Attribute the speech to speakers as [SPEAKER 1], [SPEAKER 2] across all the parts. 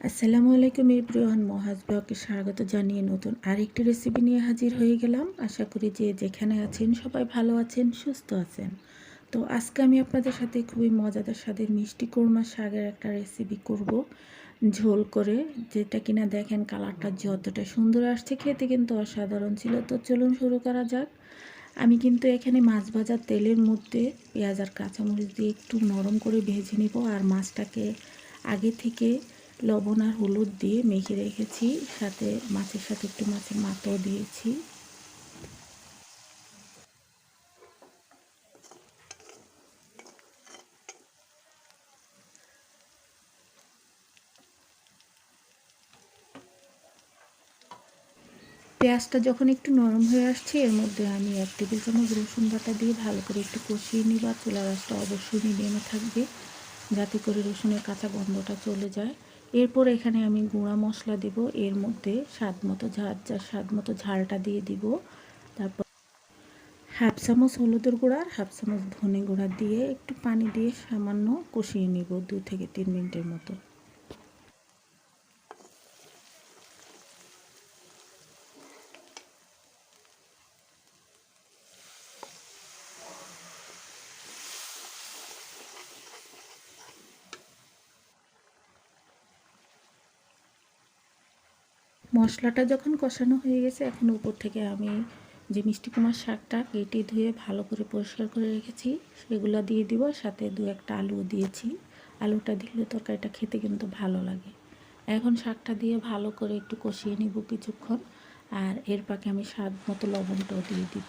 [SPEAKER 1] আসসালামু আলাইকুম এভরিওয়ান, মহাজ ব্লগকে স্বাগত জানিয়ে নতুন আরেকটি রেসিপি নিয়ে হাজির হয়ে গেলাম। আশা করি যে যেখানে আছেন সবাই ভালো আছেন, সুস্থ আছেন। তো আজকে আমি আপনাদের সাথে খুবই মজাদার স্বাদের মিষ্টি কোরমা শাকের একটা রেসিপি করব। ঝোল করে, যেটা কিনা দেখেন কালারটা যতটা সুন্দর আসছে, খেতে কিন্তু অসাধারণ ছিল। তো চলুন শুরু করা যাক। আমি কিন্তু এখানে মাছ ভাজার তেলের মধ্যে পেঁয়াজ আর কাঁচামরিচ দিয়ে একটু নরম করে ভেজে নিব, আর মাছটাকে আগে থেকে লবণ আর হলুদ দিয়ে মেখে রেখেছি। সাথে মাছের সাথে একটু মাছের মাথাও দিয়েছি। পেঁয়াজটা যখন একটু নরম হয়ে আসছে, এর মধ্যে আমি এক টেবিল চামচ রসুন বাটা দিয়ে ভালো করে একটু কষিয়ে নিই বা চুলা রাসটা অবশ্যই মিডিয়ামে থাকবে, যাতে করে রসুনের কাঁচা গন্ধটা চলে যায়। এরপর এখানে আমি গুঁড়া মশলা দেব, এর মধ্যে স্বাদ মতো ঝাল, যা স্বাদ মতো ঝালটা দিয়ে দিব। তারপর হাফ চামচ হলুদের গুঁড়া আর হাফ চামচ ধনে গুঁড়া দিয়ে একটু পানি দিয়ে সামান্য কষিয়ে নেব, দু থেকে তিন মিনিটের মতো। মশলাটা যখন কষানো হয়ে গেছে, এখন উপর থেকে আমি যে মিষ্টি কুমার শাকটা কেটে ধুয়ে ভালো করে পরিষ্কার করে রেখেছি, সেগুলো দিয়ে দিব। সাথে দু একটা আলুও দিয়েছি। আলুটা দিলে তরকারিটা খেতে কিন্তু ভালো লাগে। এখন শাকটা দিয়ে ভালো করে একটু কষিয়ে নিব কিছুক্ষণ। আর এর পাকে আমি স্বাদ মতো লবণটাও দিয়ে দিব।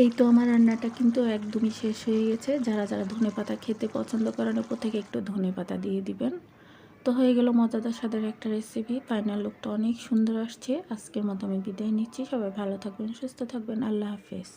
[SPEAKER 1] এই তো আমার রান্নাটা কিন্তু একদমই শেষ হয়ে গেছে। যারা যারা ধনে পাতা খেতে পছন্দ করেন, ওপর থেকে একটু ধনে পাতা দিয়ে দিবেন। তো হয়ে গেল মজাদার স্বাদের একটা রেসিপি ফাইনাল লুকটা অনেক সুন্দর আসছে। আজকের মতো আমি বিদায় নিচ্ছি। সবাই ভালো থাকবেন, সুস্থ থাকবেন। আল্লাহ হাফেজ।